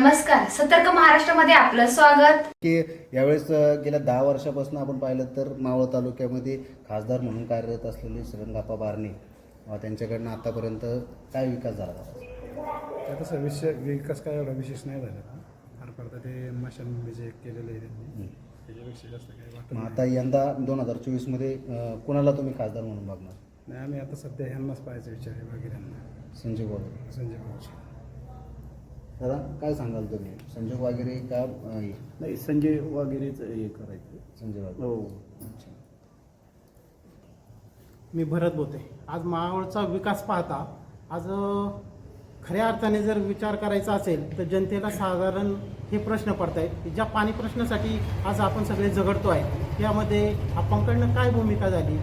नमस्कार सतर्क महाराष्ट्रामध्ये आपलं स्वागत. की यावेळेस गेल्या दहा वर्षापासून आपण पाहिलं तर मावळ तालुक्यामध्ये खासदार म्हणून कार्यरत असलेले श्रीरंगाप्पा बारणे त्यांच्याकडनं आतापर्यंत काय विकास झाला? तसं विषय विकास काय एवढा विशेष नाही झाला. फार फार तर ते मशान जे केलेलं आहे त्यांनी त्याच्यापेक्षा जास्त काही वाटत मग नाही. आता यंदा दोन हजार चोवीसमध्ये कुणाला तुम्ही खासदार म्हणून बघणार? नाही आम्ही आता सध्या ह्यांनाच पाहायचा विचार आहे वगैरे संजय वाघेरे संजय भाऊची दादा काय सांगाल तुम्ही? संजय वाघेरे का? नाही संजय वगैरेच हे करायचं. संजय वाघेरे हो. अच्छा. मी भरत बोलते. आज मावळचा विकास पाहता आज खऱ्या अर्थाने जर विचार करायचा असेल तर जनतेला साधारण हे प्रश्न पडत आहेत की ज्या पाणी प्रश्नासाठी आज आपण सगळे झगडतो आहे त्यामध्ये आपणकडनं काय भूमिका झाली?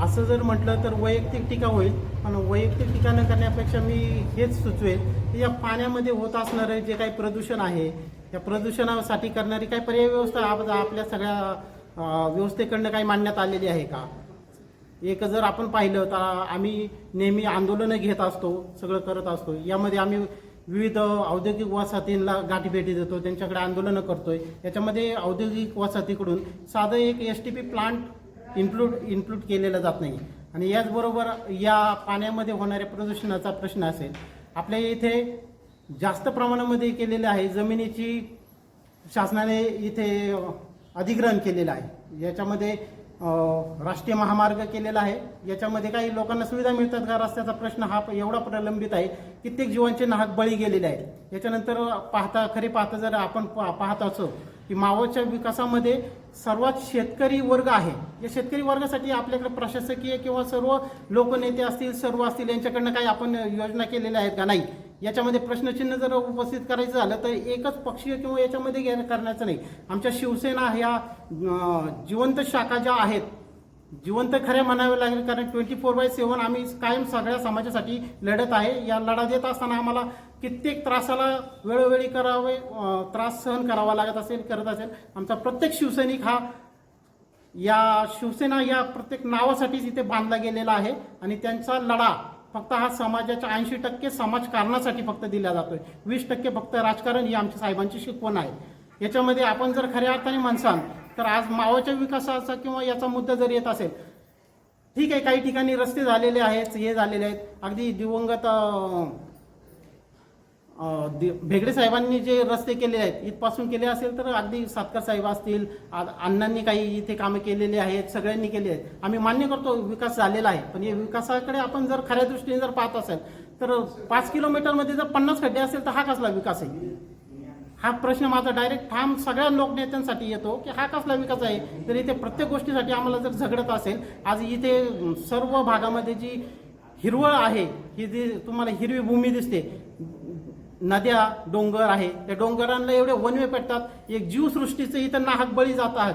असं जर म्हटलं तर वैयक्तिक टीका होईल पण वैयक्तिक टीका न करण्यापेक्षा मी हेच सुचवेल की या पाण्यामध्ये होत असणारं जे काही प्रदूषण आहे या प्रदूषणासाठी करणारी काही पर्याय व्यवस्था आपल्या सगळ्या व्यवस्थेकडनं काही मांडण्यात आलेली आहे का? एक जर आपण पाहिलं तर आम्ही नेहमी आंदोलनं घेत असतो सगळं करत असतो. यामध्ये आम्ही विविध औद्योगिक वसाहतींना गाठीभेटी देतो त्यांच्याकडे आंदोलनं करतोय. याच्यामध्ये औद्योगिक वसाहतीकडून साधं एक S T P plant include include केलेला जात नाही. आणि याचबरोबर या पाण्यामध्ये होणाऱ्या प्रदूषणाचा प्रश्न असेल आपल्या इथे जास्त प्रमाणामध्ये केलेलं आहे जमिनीची शासनाने इथे अधिग्रहण केलेलं आहे. याच्यामध्ये राष्ट्रीय महामार्ग केलेला आहे. याच्यामध्ये काही लोकांना सुविधा मिळतात का? रस्त्याचा प्रश्न हा एवढा प्रलंबित आहे. कित्येक जीवांचे नाहक बळी गेलेले आहेत. याच्यानंतर पाहता खरे पाहता जर आपण पा- पाहत असो की मावळच्या विकासामध्ये सर्वात शेतकरी वर्ग आहे. या शेतकरी वर्गासाठी आपल्याकडे प्रशासकीय किंवा सर्व लोकनेते असतील सर्व असतील यांच्याकडनं काही आपण योजना केलेल्या आहेत का? नाही. याच्यामध्ये प्रश्नचिन्ह जर उपस्थित करायचं झालं तर एकच पक्षीय किंवा याच्यामध्ये घे- करण्याचं नाही. आमच्या शिवसेना ह्या जिवंत शाखा ज्या आहेत जिवंत खऱ्या म्हणावे लागेल कारण ट्वेंटी फोर बाय सेवन आम्ही कायम सगळ्या समाजासाठी लढत आहे. या लढा देत असताना आम्हाला कित्येक त्रासाला वेळोवेळी करावे त्रास सहन करावा लागत असेल करत असेल. आमचा प्रत्येक शिवसैनिक हा या शिवसेना या प्रत्येक नावासाठीच इथे बांधला गेलेला आहे. आणि त्यांचा लढा फक्त हा समाजाच्या ऐंशी टक्के समाजकारणासाठी फक्त दिला जातोय. वीस टक्के फक्त राजकारण ही आमच्या साहेबांची शिकवण आहे. याच्यामध्ये आपण जर खऱ्या अर्थाने म्हणसाल तर आज मावाच्या विकासाचा किंवा याचा मुद्दा जर येत असेल ठीक आहे काही ठिकाणी रस्ते झालेले आहेत हे झालेले आहेत. अगदी दिवंगत भेगडे साहेबांनी जे रस्ते केले आहेत इथपासून केले असेल तर अगदी सातकर साहेब असतील अण्णांनी काही इथे कामे केलेली आहेत सगळ्यांनी केली आहेत. आम्ही मान्य करतो विकास झालेला आहे पण या विकासाकडे आपण जर खऱ्या दृष्टीने जर पाहत असेल तर पाच किलोमीटरमध्ये जर पन्नास खड्डे असेल तर हा कसला विकास आहे? हा प्रश्न माझा डायरेक्ट ठाम सगळ्या लोकनेत्यांसाठी येतो की हा कसला विकास आहे? तर इथे प्रत्येक गोष्टीसाठी आम्हाला जर झगडत असेल आज इथे सर्व भागामध्ये जी हिरवळ आहे ही जी तुम्हाला हिरवी भूमी दिसते नद्या डोंगर आहे. त्या डोंगरांना एवढे वनवे पेटतात. एक जीवसृष्टीचं इथं नाहक बळी जात आहात.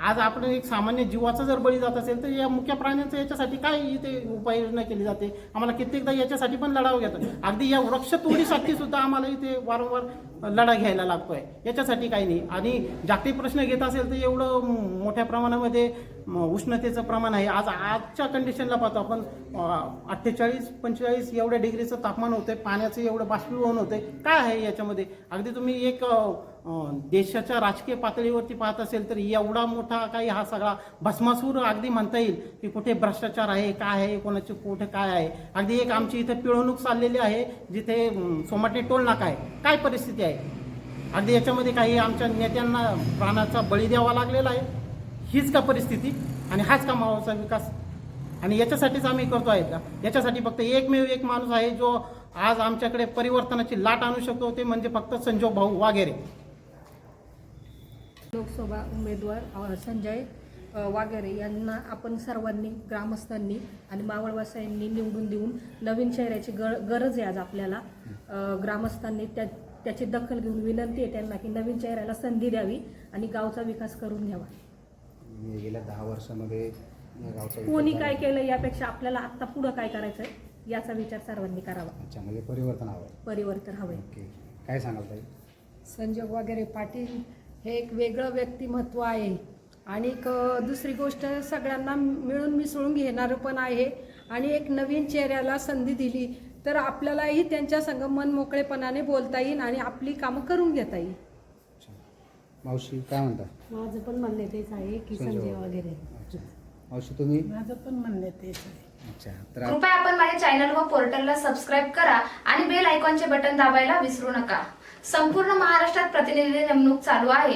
आज आपण एक सामान्य जीवाचा जर बळी जात असेल तर या मुख्य प्राण्यांचं याच्यासाठी काय इथे उपाययोजना केली जाते? आम्हाला कित्येकदा याच्यासाठी पण लढाव घेतात अगदी या वृक्ष तोडीसाठी सुद्धा आम्हाला इथे वारंवार लढा घ्यायला लागतोय. याच्यासाठी काही नाही. आणि जागतिक प्रश्न घेत असेल तर एवढं मोठ्या प्रमाणामध्ये उष्णतेचं प्रमाण आहे. आज आजच्या कंडिशनला पाहतो आपण अठ्ठेचाळीस पंचेचाळीस एवढ्या डिग्रीचं तापमान होतंय. पाण्याचं एवढं बाष्पीभवन होतंय. काय आहे याच्यामध्ये? अगदी तुम्ही एक देशाच्या राजकीय पातळीवरती पाहत असेल तर एवढा मोठा काही हा सगळा भस्मासूर अगदी म्हणता येईल की कुठे भ्रष्टाचार आहे काय आहे कोणाचे कुठे काय आहे. अगदी एक आमची इथे पिळवणूक चाललेली आहे जिथे सोमाटे टोल नाका आहे. काय परिस्थिती आहे? अगदी याच्यामध्ये काही आमच्या नेत्यांना प्राणाचा बळी द्यावा लागलेला आहे. हीच का परिस्थिती? आणि हाच का मावाचा विकास? आणि याच्यासाठीच आम्ही करतो आहे का? याच्यासाठी फक्त एकमेव एक माणूस आहे जो आज आमच्याकडे परिवर्तनाची लाट आणू शकतो ते म्हणजे फक्त संजोग भाऊ वगैरे लोकसभा उमेदवार अ, संजय अ, वाघेरे यांना आपण सर्वांनी ग्रामस्थांनी आणि मावळवासियांनी निवडून देऊन नवीन चेहऱ्याची गर गरज आहे आज आपल्याला. ग्रामस्थांनी त्या त्याची दखल घेऊन विनंती आहे त्यांना की नवीन चेहऱ्याला संधी द्यावी आणि गावचा विकास करून घ्यावा. गेल्या दहा वर्षामध्ये कोणी. काय केलं यापेक्षा आपल्याला आत्ता पुढं काय करायचं आहे याचा विचार सर्वांनी करावा. अच्छा म्हणजे परिवर्तन हवं आहे परिवर्तन हवं काय सांगाल संजोग वगैरे पाटील हे एक वेगळं व्यक्तिमत्व आहे. आणि दुसरी गोष्ट सगळ्यांना मिळून मिसळून घेणारं पण आहे. आणि एक नवीन चेहऱ्याला संधी दिली तर आपल्यालाही त्यांच्या संग मन मोकळेपणाने बोलता येईल आणि आपली कामं करून घेता येईल. मावशी काय म्हणता? माझं पण म्हणणे तेच आहे की संजय वगैरे. मावशी तुम्ही? माझं पण म्हणणे तेच आहे. अच्छा तर आ- कृपया आपण माझ्या चॅनल व पोर्टलला सबस्क्राईब करा आणि बेल आयकॉनचे बटन दाबायला विसरू नका. संपूर्ण महाराष्ट्रात प्रतिनिधी नेमणूक चालू आहे.